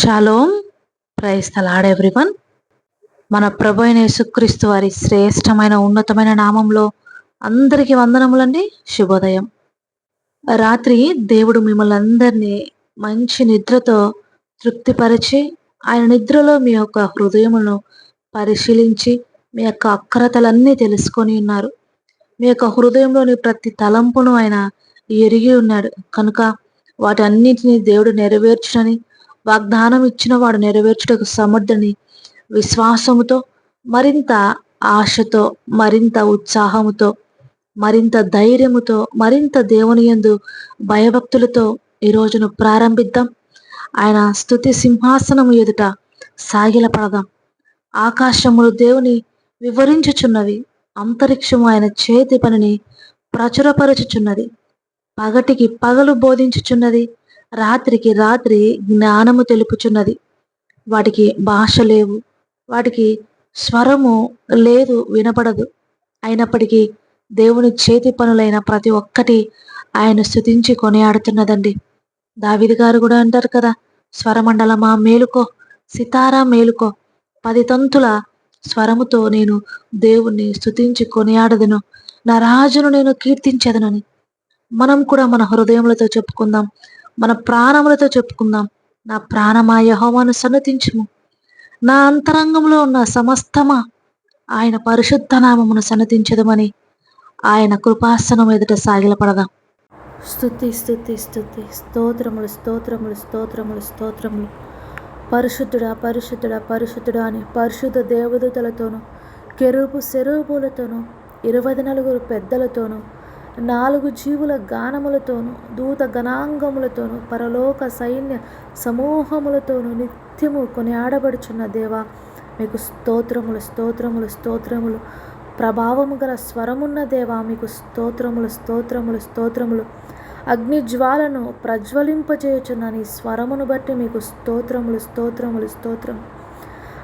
Shalom price తలాడ్ everyone మన ప్రభు అయిన యేసుక్రీస్తు వారి శ్రేష్టమైన ఉన్నతమైన నామంలో అందరికీ వందనములండి. శుభోదయం. రాత్రి దేవుడు మిమ్మల్ని అందరినీ మంచి నిద్రతో తృప్తిపరిచి ఆయన నిద్రలో మీ యొక్క హృదయములను పరిశీలించి మీ యొక్క అక్రతలన్నీ తెలుసుకొని ఉన్నారు. మీ యొక్క హృదయంలోని ప్రతి తలంపును ఆయన ఎరిగి ఉన్నాడు. కనుక వాటన్నిటిని దేవుడు నెరవేర్చునని వాగ్దానం ఇచ్చిన వాడు నెరవేర్చుటకు సమర్థని విశ్వాసముతో మరింత ఆశతో మరింత ఉత్సాహముతో మరింత ధైర్యముతో మరింత దేవుని యందు భయభక్తులతో ఈ రోజును ప్రారంభిద్దాం. ఆయన స్థుతి సింహాసనము ఎదుట సాగిలపడదాం. ఆకాశములు దేవుని వివరించుచున్నవి అంతరిక్షము ఆయన చేతి పనిని ప్రచురపరచుచున్నది. పగటికి పగలు బోధించుచున్నది రాత్రికి రాత్రి జ్ఞానము తెలుపుచున్నది. వాటికి భాష లేవు. వాటికి స్వరము లేదు వినపడదు అయినప్పటికీ దేవుని చేతి పనులైన ప్రతి ఒక్కటి ఆయన స్థుతించి కొనియాడుతున్నదండి. దావిది గారు కూడా అంటారు కదా స్వరమండలమా మేలుకో సితారా మేలుకో పది తంతుల స్వరముతో నేను దేవుణ్ణి స్థుతించి కొనియాడదును. నా రాజును నేను కీర్తించదనని. మనం కూడా మన హృదయములతో చెప్పుకుందాం. మన ప్రాణములతో చెప్పుకుందాం. నా ప్రాణమా యహోవాను సన్నతించుము. నా అంతరంగంలో ఉన్న సమస్తమా ఆయన పరిశుద్ధ నామమును సన్నతించదమని ఆయన కృపాసనం ఎదుట సాగిలపడదాం. స్థుతి స్థుతి స్థుతి స్తోత్రములు స్తోత్రములు స్తోత్రములు స్తోత్రములు. పరిశుద్ధుడా పరిశుద్ధుడా పరిశుద్ధుడా అని పరిశుద్ధ దేవదూతలతోనూ కెరూపు శరూపులతోనూ ఇరవై నలుగురు పెద్దలతోనూ నాలుగు జీవుల గానములతోనూ దూత గణాంగములతోనూ పరలోక సైన్య సమూహములతోనూ నిత్యము కొనియాడబడుచున్న దేవా మీకు స్తోత్రములు స్తోత్రములు స్తోత్రములు. ప్రభావము గల స్వరమున్న దేవా మీకు స్తోత్రములు స్తోత్రములు స్తోత్రములు. అగ్ని జ్వాలను ప్రజ్వలింపజేయుచున్న నీ స్వరమును బట్టి మీకు స్తోత్రములు స్తోత్రములు స్తోత్రం.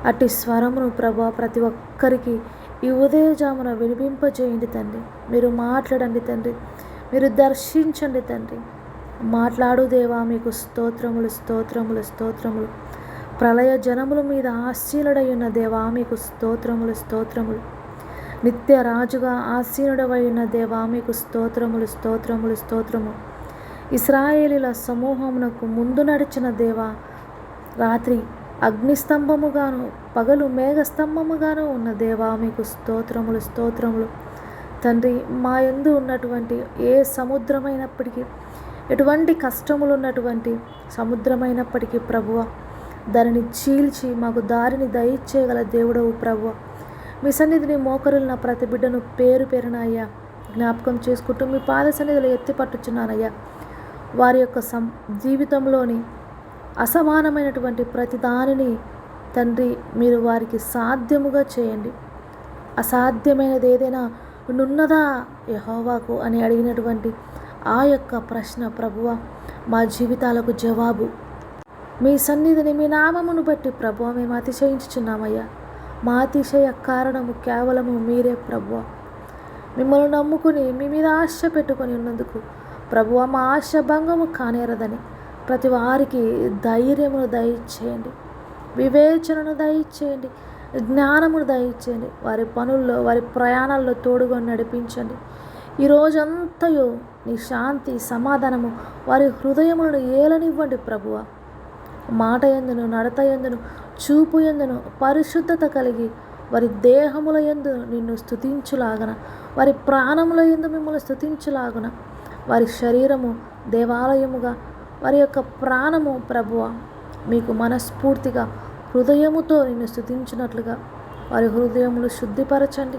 అట్టి స్వరమును ప్రభా ప్రతి ఒక్కరికి ఈ ఉదయజామున వినిపింపజేయండి తండ్రి. మీరు మాట్లాడండి తండ్రి. మీరు దర్శించండి తండ్రి. మాట్లాడు దేవా మీకు స్తోత్రములు స్తోత్రములు స్తోత్రములు. ప్రళయ జనముల మీద ఆశీనుడై ఉన్న దేవా మీకు స్తోత్రములు స్తోత్రములు. నిత్య రాజుగా ఆసీనుడవై దేవా మీకు స్తోత్రములు స్తోత్రములు స్తోత్రము. ఇస్రాయేలీల సమూహమునకు ముందు నడిచిన దేవా రాత్రి అగ్నిస్తంభముగాను పగలు మేఘస్తంభముగాను ఉన్న దేవా మీకు స్తోత్రములు స్తోత్రములు. తండ్రి మా ఎందు ఉన్నటువంటి ఏ సముద్రమైనప్పటికీ ఎటువంటి కష్టములు ఉన్నటువంటి సముద్రమైనప్పటికీ ప్రభువ దానిని చీల్చి మాకు దారిని దయచేయగల దేవుడవు ప్రభువ. మీ సన్నిధిని మోకరున్న ప్రతి బిడ్డను పేరు పేరునయ్యా జ్ఞాపకం చేసుకుంటూ మీ పాద సన్నిధిలో ఎత్తిపట్టుచున్నానయ్యా వారి యొక్క సం జీవితంలోని అసమానమైనటువంటి ప్రతి దానిని తండ్రి మీరు వారికి సాధ్యముగా చేయండి. అసాధ్యమైనది ఏదైనా నున్నదా యహోవాకు అని అడిగినటువంటి ఆ యొక్క ప్రశ్న ప్రభువ మా జీవితాలకు జవాబు. మీ సన్నిధిని మీ నామమును బట్టి ప్రభువ మేము అతిశయించుచున్నామయ్యా. మా అతిశయ కారణము కేవలము మీరే ప్రభువ. మిమ్మల్ని నమ్ముకుని మీ మీద ఆశ పెట్టుకొని ఉన్నందుకు ప్రభువ మా ఆశ భంగము కానేరదని. ప్రతి వారికి ధైర్యమును దయచేయండి. వివేచనను దయచేయండి. జ్ఞానమును దయచేయండి. వారి పనుల్లో వారి ప్రయాణాల్లో తోడుగా నడిపించండి. ఈ రోజంతయు నీ శాంతి సమాధానము వారి హృదయములను ఏలనివ్వండి ప్రభువ. మాట ఎందును నడత ఎందును చూపు ఎందును పరిశుద్ధత కలిగి వారి దేహముల ఎందు నిన్ను స్థుతించులాగన వారి ప్రాణముల ఎందు మిమ్మల్ని స్థుతించులాగున వారి శరీరము దేవాలయముగా వారి యొక్క ప్రాణము ప్రభువ మీకు మనస్ఫూర్తిగా హృదయముతో నిన్ను స్థుతించినట్లుగా వారి హృదయములు శుద్ధిపరచండి.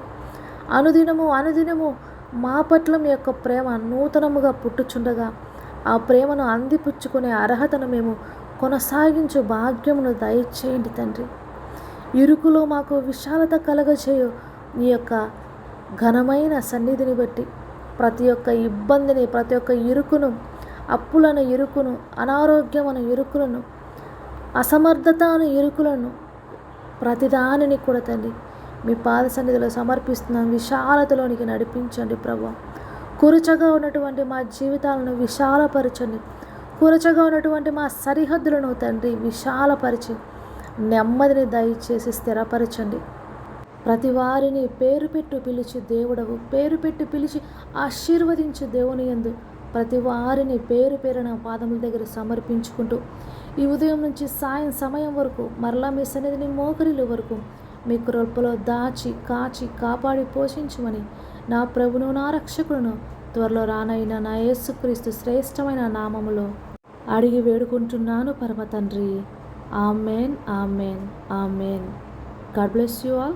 అనుదినము అనుదినము మా పట్ల మీ యొక్క ప్రేమ నూతనముగా పుట్టుచుండగా ఆ ప్రేమను అందిపుచ్చుకునే అర్హతను మేము కొనసాగించు భాగ్యమును దయచేయండి తండ్రి. ఇరుకులో మాకు విశాలత కలగజేయు నీ యొక్క ఘనమైన సన్నిధిని బట్టి ప్రతి ఒక్క ఇబ్బందిని ప్రతి ఒక్క ఇరుకును అప్పులను ఇరుకును అనారోగ్యమైన ఇరుకులను అసమర్థత అను ఇరుకులను ప్రతిదానిని కూడా తండ్రి మీ పాద సన్నిధిలో సమర్పిస్తున్నాం. విశాలతలోనికి నడిపించండి ప్రభు. కురుచగా ఉన్నటువంటి మా జీవితాలను విశాలపరచండి. కురచగా ఉన్నటువంటి మా సరిహద్దులను తండ్రి విశాలపరిచి నెమ్మదిని దయచేసి స్థిరపరచండి. ప్రతి వారిని పేరు పెట్టు పిలిచి దేవుడవు. పేరు పెట్టి పిలిచి ఆశీర్వదించు దేవుని యందు. ప్రతి వారిని పేరు పేరున పాదముల దగ్గర సమర్పించుకుంటూ ఈ ఉదయం నుంచి సాయం సమయం వరకు మరలా మీ సన్నిధిని మోకరిల వరకు మీ కృపలో దాచి కాచి కాపాడి పోషించమని నా ప్రభును నా రక్షకులను త్వరలో రానైన నా యేసుక్రీస్తు శ్రేష్టమైన నామములో అడిగి వేడుకుంటున్నాను పరమ తండ్రి amen amen amen. God bless you all.